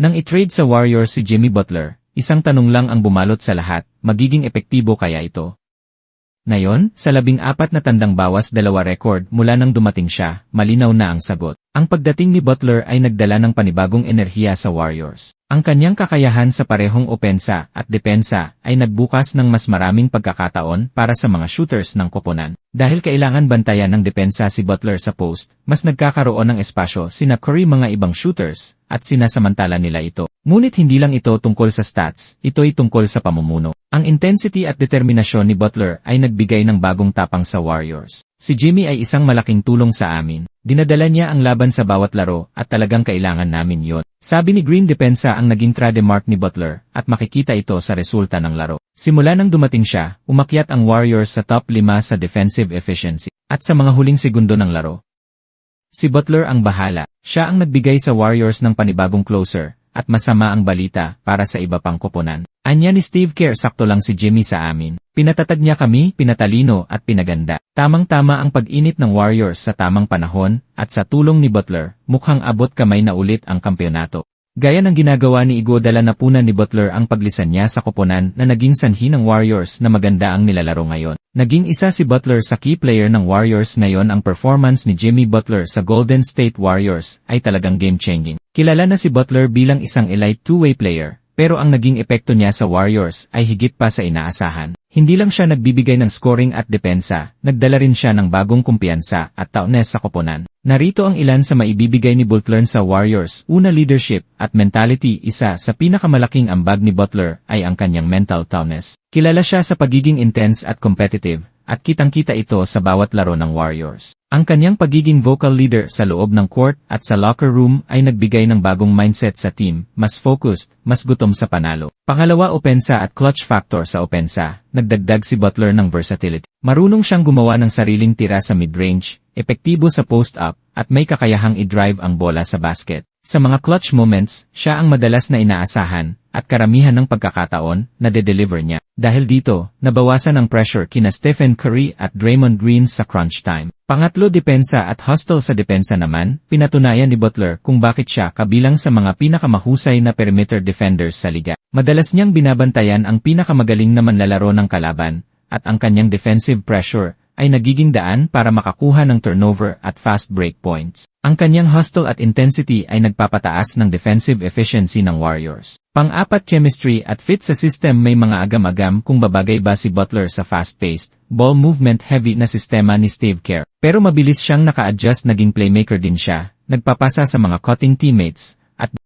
Nang itrade sa Warriors si Jimmy Butler, isang tanong lang ang bumalot sa lahat, magiging epektibo kaya ito? Ngayon, sa labing apat na tandang bawas dalawa record mula nang dumating siya, malinaw na ang sagot. Ang pagdating ni Butler ay nagdala ng panibagong enerhiya sa Warriors. Ang kanyang kakayahan sa parehong opensa at depensa ay nagbukas ng mas maraming pagkakataon para sa mga shooters ng koponan. Dahil kailangan bantayan ng depensa si Butler sa post, mas nagkakaroon ng espasyo sina Curry mga ibang shooters, at sinasamantala nila ito. Ngunit hindi lang ito tungkol sa stats, ito'y tungkol sa pamumuno. Ang intensity at determinasyon ni Butler ay nagbigay ng bagong tapang sa Warriors. Si Jimmy ay isang malaking tulong sa amin. Dinadala niya ang laban sa bawat laro at talagang kailangan namin yon. Sabi ni Green Depensa ang naging trademark ni Butler at makikita ito sa resulta ng laro. Simula nang dumating siya, umakyat ang Warriors sa top 5 sa defensive efficiency at sa mga huling segundo ng laro. Si Butler ang bahala. Siya ang nagbigay sa Warriors ng panibagong closer at masama ang balita para sa iba pang koponan. Anya ni Steve Kerr sakto lang si Jimmy sa amin. Pinatatag niya kami, pinatalino at pinaganda. Tamang-tama ang pag-init ng Warriors sa tamang panahon at sa tulong ni Butler, mukhang abot kamay na ulit ang kampyonato. Gaya ng ginagawa ni Iguodala na puna ni Butler ang paglisan niya sa koponan na naging sanhi ng Warriors na maganda ang nilalaro ngayon. Naging isa si Butler sa key player ng Warriors ngayon ang performance ni Jimmy Butler sa Golden State Warriors ay talagang game-changing. Kilala na si Butler bilang isang elite two-way player, pero ang naging epekto niya sa Warriors ay higit pa sa inaasahan. Hindi lang siya nagbibigay ng scoring at depensa, nagdala rin siya ng bagong kumpiyansa at taones sa koponan. Narito ang ilan sa maibibigay ni Butler sa Warriors. Una leadership at mentality isa sa pinakamalaking ambag ni Butler ay ang kanyang mental toughness. Kilala siya sa pagiging intense at competitive, at kitang-kita ito sa bawat laro ng Warriors. Ang kanyang pagiging vocal leader sa loob ng court at sa locker room ay nagbigay ng bagong mindset sa team, mas focused, mas gutom sa panalo. Pangalawa opensa at clutch factor sa opensa, nagdagdag si Butler ng versatility. Marunong siyang gumawa ng sariling tira sa mid-range, epektibo sa post-up, at may kakayahang i-drive ang bola sa basket. Sa mga clutch moments, siya ang madalas na inaasahan, at karamihan ng pagkakataon, na de-deliver niya. Dahil dito, nabawasan ang pressure kina Stephen Curry at Draymond Green sa crunch time. Pangatlo depensa at hustle sa depensa naman, pinatunayan ni Butler kung bakit siya kabilang sa mga pinakamahusay na perimeter defenders sa liga. Madalas niyang binabantayan ang pinakamagaling na manlalaro ng kalaban, at ang kanyang defensive pressure ay nagiging daan para makakuha ng turnover at fast break points. Ang kanyang hustle at intensity ay nagpapataas ng defensive efficiency ng Warriors. Pang-apat chemistry at fit sa system may mga agam-agam kung babagay ba si Butler sa fast-paced, ball movement heavy na sistema ni Steve Kerr. Pero mabilis siyang naka-adjust naging playmaker din siya, nagpapasa sa mga cutting teammates, at